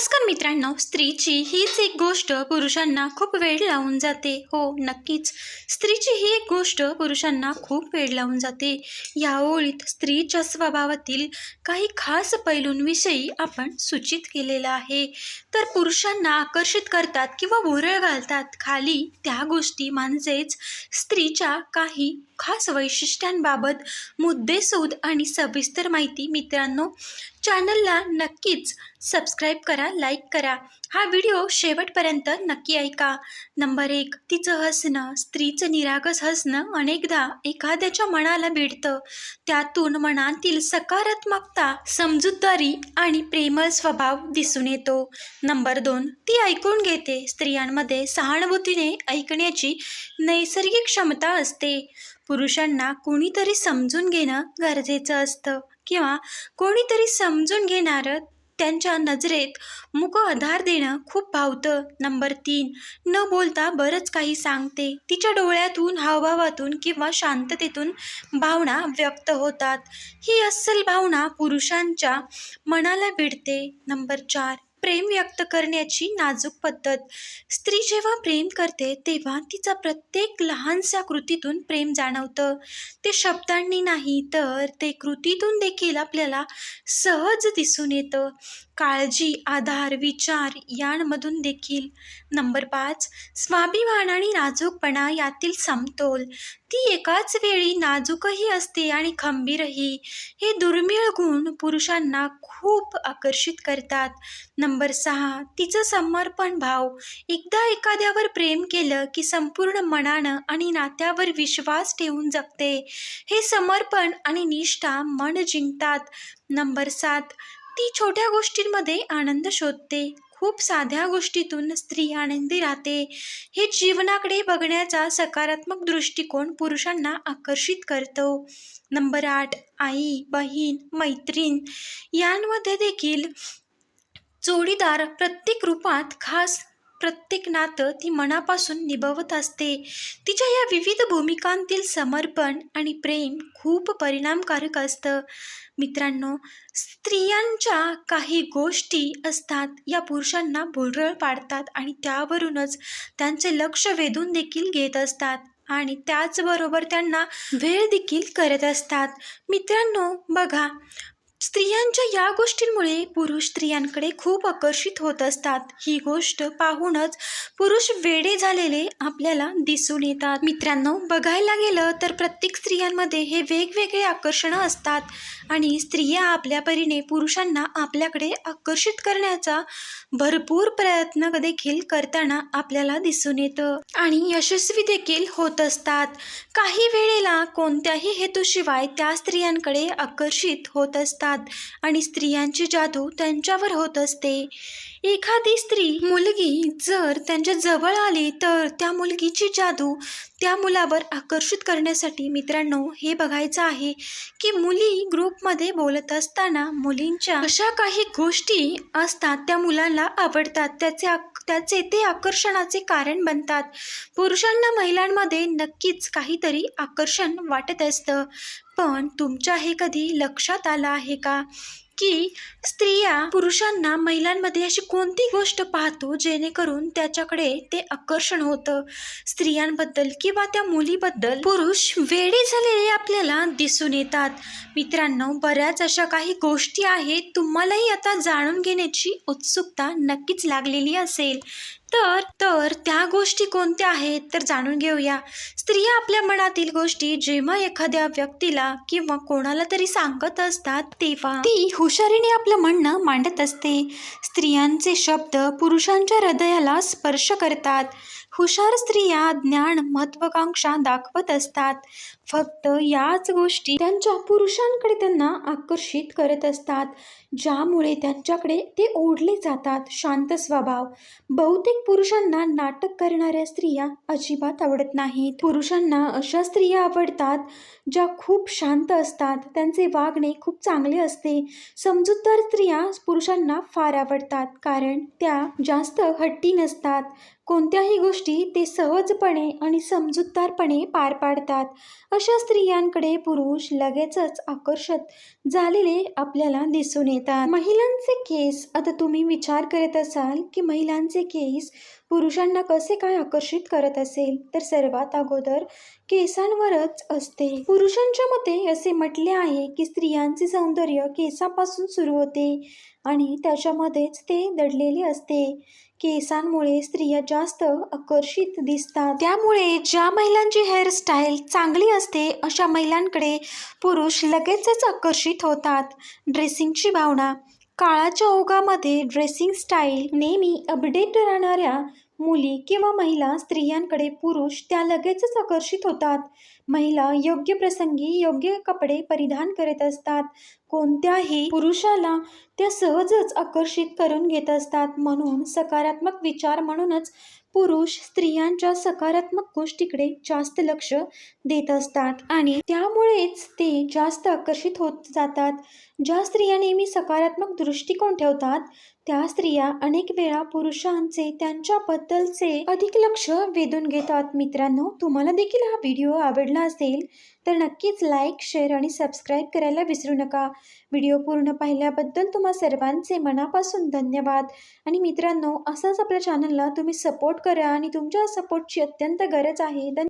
नमस्कार मित्रांनो स्त्रीची हीच एक गोष्ट पुरुषांना खूप वेळ लावून जाते. हो नक्कीच. स्त्रीची ही एक गोष्ट पुरुषांना खूप वेळ लावून जाते. या ओळीत स्त्रीच्या स्वभावातील काही खास पैलूंविषयी आपण सूचित केलेलं आहे. तर पुरुषांना आकर्षित करतात किंवा भुरळ घालतात खाली त्या गोष्टी म्हणजेच स्त्रीच्या काही खास वैशिष्ट्यांबाबत मुद्देसूद आणि सविस्तर माहिती मित्रांनो चॅनलला नक्कीच सबस्क्राईब करा लाईक करा. हा व्हिडिओ शेवटपर्यंत नक्की ऐका. नंबर एक तिचं हसणं स्त्रीचं निरागस हसणं अनेकदा एखाद्याच्या मनाला भिडतं. त्यातून मनातील सकारात्मकता समजूतदारी आणि प्रेमळ स्वभाव दिसून येतो. नंबर दोन ती ऐकून घेते. स्त्रियांमध्ये सहानुभूतीने ऐकण्याची नैसर्गिक क्षमता असते. पुरुषांना कोणीतरी समजून घेणं गरजेचं असतं किंवा कोणीतरी समजून घेणारं त्यांच्या नजरेत मुक आधार देणं खूप भावतं. नंबर तीन न बोलता बरंच काही सांगते. तिच्या डोळ्यातून हावभावातून किंवा शांततेतून भावना व्यक्त होतात. ही अस्सल भावना पुरुषांच्या मनाला भिडते. नंबर चार प्रेम व्यक्त करण्याची नाजूक पद्धत. स्त्री जेव्हा प्रेम करते तेव्हा तिचा प्रत्येक लहानशा कृतीतून प्रेम जाणवतं. ते शब्दांनी नाही तर ते कृतीतून देखील आपल्याला सहज दिसून येतं. काळजी आधार विचार यांमधून देखील. नंबर पाच स्वाभिमान आणि नाजूकपणा यातील समतोल. ती एकाच वेळी नाजूकही असते आणि खंबीरही. हे दुर्मिळ गुण पुरुषांना खूप आकर्षित करतात. नंबर सहा तिचं समर्पण भाव. एकदा एखाद्यावर प्रेम केलं की संपूर्ण मनानं आणि नात्यावर विश्वास ठेवून जगते हे समर्पण आणि निष्ठा मन जिंकतात. नंबर सात ती छोट्या गोष्टींमध्ये आनंद शोधते. खूप साध्या गोष्टीतून स्त्री आनंदी राहते. हे जीवनाकडे बघण्याचा सकारात्मक दृष्टिकोन पुरुषांना आकर्षित करतो. नंबर आठ आई बहीण मैत्रीण यांमध्ये देखील जोडीदार प्रत्येक रूपात खास प्रत्येक नातं ती मनापासून निभवत असते. तिच्या या विविध भूमिकांतील समर्पण आणि प्रेम खूप परिणामकारक असतं. मित्रांनो स्त्रियांच्या काही गोष्टी असतात या पुरुषांना भुरळ पाडतात आणि त्यावरूनच त्यांचे लक्ष वेधून देखील घेत असतात आणि त्याचबरोबर त्यांना वेळ देखील करत असतात. मित्रांनो बघा स्त्रियांच्या या गोष्टींमुळे पुरुष स्त्रियांकडे खूप आकर्षित होत असतात. ही गोष्ट पाहूनच पुरुष वेडे झालेले आपल्याला दिसून येतात. मित्रांनो बघायला गेलं तर प्रत्येक स्त्रियांमध्ये हे वेगवेगळे आकर्षणं असतात. आणि स्त्रिया आपल्या परीने पुरुषांना आपल्याकडे आकर्षित करण्याचा भरपूर प्रयत्न देखील करताना आपल्याला दिसून येतं. आणि यशस्वी देखील होत असतात. काही वेळेला कोणत्याही हेतूशिवाय त्या स्त्रियांकडे आकर्षित होत असतात आणि स्त्रियांची जादू त्यांच्यावर होत असते. एखादी स्त्री मुलगी जर त्यांच्या जवळ आली तर त्या मुलगीची जादू त्या मुलावर आकर्षित करण्यासाठी मित्रांनो हे बघायचं आहे की मुली ग्रुपमध्ये बोलत असताना मुलींच्या अशा काही गोष्टी असतात त्या मुलांना आवडतात त्याचे आक त्याचे ते आकर्षणाचे कारण बनतात. पुरुषांना महिलांमध्ये नक्कीच काहीतरी आकर्षण वाटत असतं. पण तुमच्या हे कधी लक्षात आलं आहे का? की स्त्रिया पुरुषांना महिलांमध्ये अशी कोणती गोष्ट पाहतो जेणेकरून त्याच्याकडे ते आकर्षण होतं? स्त्रियांबद्दल किंवा त्या मुलीबद्दल पुरुष वेडे झालेले आपल्याला दिसून येतात. मित्रांनो बऱ्याच अशा काही गोष्टी आहेत. तुम्हालाही आता जाणून घेण्याची उत्सुकता नक्कीच लागलेली असेल. तर तर त्या गोष्टी कोणत्या आहेत तर जाणून घेऊया. स्त्रिया आपल्या मनातील गोष्टी जेव्हा एखाद्या व्यक्तीला किंवा कोणाला तरी सांगत असतात तेव्हा ती हुशारीने आपलं म्हणणं मांडत असते. स्त्रियांचे शब्द पुरुषांच्या हृदयाला स्पर्श करतात. हुशार स्त्रिया ज्ञान महत्वाकांक्षा दाखवत असतात. फक्त याच गोष्टी त्यांच्या पुरुषांकडे त्यांना आकर्षित करत असतात ज्यामुळे त्यांच्याकडे ते ओढले जातात. शांत स्वभाव. बहुतेक पुरुषांना नाटक करणाऱ्या स्त्रिया अजिबात आवडत नाहीत. पुरुषांना अशा स्त्रिया आवडतात ज्या खूप शांत असतात. त्यांचे वागणे खूप चांगले असते. समजूतदार स्त्रिया पुरुषांना फार आवडतात कारण त्या जास्त हट्टी नसतात. कोणत्याही गोष्टी ते सहजपणे आणि समजूतदारपणे पार पाडतात. अशा स्त्रियांकडे पुरुष लगेचच आकर्षित झालेले आपल्याला दिसून येतात. येतात महिलांचे केस आता तुम्ही विचार करत असाल की महिलांचे केस पुरुषांना कसे काय आकर्षित करत असेल तर सर्वात अगोदर केसांवरच असते. पुरुषांच्या मते असे म्हटले आहे की स्त्रियांचे सौंदर्य केसापासून सुरू होते आणि त्याच्यामध्येच ते दडलेले असते. केसांमुळे स्त्रिया जास्त आकर्षित दिसतात. त्यामुळे ज्या महिलांची हेअरस्टाईल चांगली असते अशा महिलांकडे पुरुष लगेचच आकर्षित होतात. ड्रेसिंगची भावना काळाच्या ओघामध्ये ड्रेसिंग स्टाईल नेहमी अपडेट राहणाऱ्या मुली किंवा महिला स्त्रियांकडे पुरुष त्या लगेचच आकर्षित होतात. महिला योग्य प्रसंगी योग्य कपडे परिधान करत असतात. कोणत्याही पुरुषाला त्या सहजच आकर्षित करून घेत असतात म्हणून सकारात्मक विचार म्हणूनच पुरुष स्त्रियांच्या सकारात्मक गोष्टीकडे जास्त लक्ष देत असतात. आणि त्यामुळेच ते जास्त आकर्षित होत जातात. ज्या स्त्रिया नेहमी सकारात्मक दृष्टिकोन ठेवतात त्या स्त्रिया अनेक वेळा पुरुषांचे त्यांच्याबद्दलचे अधिक लक्ष वेधून घेतात. मित्रांनो तुम्हाला देखील हा व्हिडिओ आवडला असेल तर नक्कीच लाईक शेअर आणि सबस्क्राईब करायला विसरू नका. व्हिडिओ पूर्ण पाहिल्याबद्दल तुम्हा सर्वांचे मनापासून धन्यवाद. आणि मित्रांनो असंच आपल्या चॅनलला तुम्ही सपोर्ट करा आणि तुमच्या सपोर्टची अत्यंत गरज आहे. धन्य